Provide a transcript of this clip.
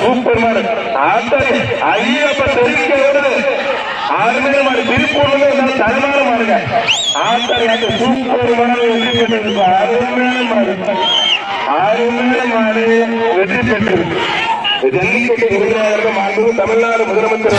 Super மாடு ஐயப்ப தெரிவிக்க வருது. ஆறுமே மாடு திருப்பூர்ல இருந்து தரமான மாடுங்க ஆத்தாடி அந்த சூப்பர் வெற்றி பெற்றிருக்கு அருமையான மாடு அருமையான மாடு வெற்றி பெற்றிருக்கு. ஜல்லிக்கட்டு விருதுநகருக்கு மாண்பு தமிழ்நாடு முதலமைச்சர்